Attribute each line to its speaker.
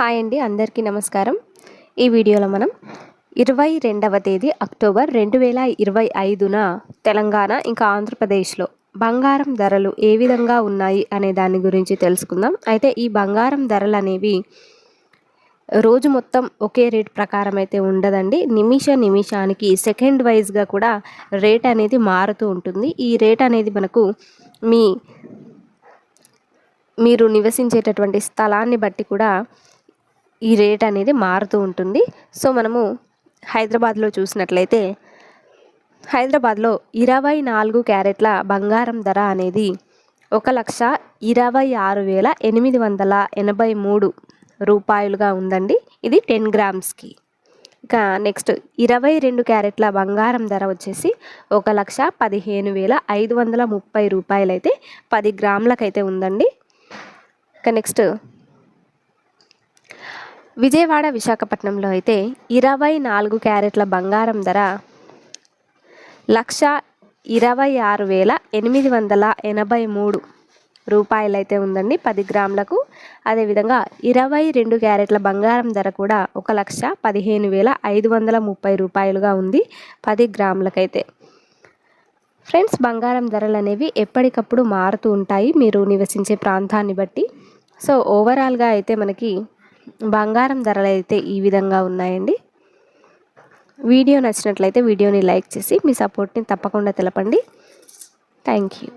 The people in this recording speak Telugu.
Speaker 1: హాయ్ అండి అందరికీ నమస్కారం. ఈ వీడియోలో మనం ఇరవై రెండవ తేదీ అక్టోబర్ రెండు వేల ఇరవై ఐదున తెలంగాణ ఇంకా ఆంధ్రప్రదేశ్లో బంగారం ధరలు ఏ విధంగా ఉన్నాయి అనే దాని గురించి తెలుసుకుందాం. అయితే ఈ బంగారం ధరలు అనేవి రోజు మొత్తం ఒకే రేట్ ప్రకారం అయితే ఉండదండి. నిమిష నిమిషానికి సెకండ్ వైజ్గా కూడా రేట్ అనేది మారుతూ ఉంటుంది. ఈ రేట్ అనేది మనకు మీ మీరు నివసించేటటువంటి స్థలాన్ని బట్టి కూడా ఈ రేట్ అనేది మారుతూ ఉంటుంది. సో మనము హైదరాబాద్లో చూసినట్లయితే హైదరాబాద్లో ఇరవై నాలుగు క్యారెట్ల బంగారం ధర అనేది ఒక లక్ష ఇరవై ఆరు వేల ఎనిమిది వందల ఎనభై మూడు రూపాయలుగా ఉందండి. ఇది టెన్ గ్రామ్స్కి. ఇక నెక్స్ట్ ఇరవై రెండు క్యారెట్ల బంగారం ధర వచ్చేసి ఒక లక్ష పదిహేను వేల ఐదు వందల ముప్పై రూపాయలైతే పది గ్రాములకైతే ఉందండి. ఇక నెక్స్ట్ విజయవాడ విశాఖపట్నంలో అయితే ఇరవై నాలుగు క్యారెట్ల బంగారం ధర లక్ష ఇరవై ఆరు వేల ఎనిమిది వందల ఎనభై మూడు రూపాయలు అయితే ఉందండి పది గ్రాములకు. అదేవిధంగా ఇరవై రెండు క్యారెట్ల బంగారం ధర కూడా ఒక లక్ష పదిహేను వేల ఐదు వందల ముప్పై రూపాయలుగా ఉంది పది గ్రాములకైతే. ఫ్రెండ్స్ బంగారం ధరలు అనేవి ఎప్పటికప్పుడు మారుతూ ఉంటాయి. మీరు నివసించే ప్రాంతాన్ని బట్టి. సో ఓవరాల్గా అయితే మనకి బంగారం ధరలు అయితే ఈ విధంగా ఉన్నాయండి. వీడియో నచ్చినట్లయితే వీడియోని లైక్ చేసి మీ సపోర్ట్ని తప్పకుండా తెలపండి. Thank you.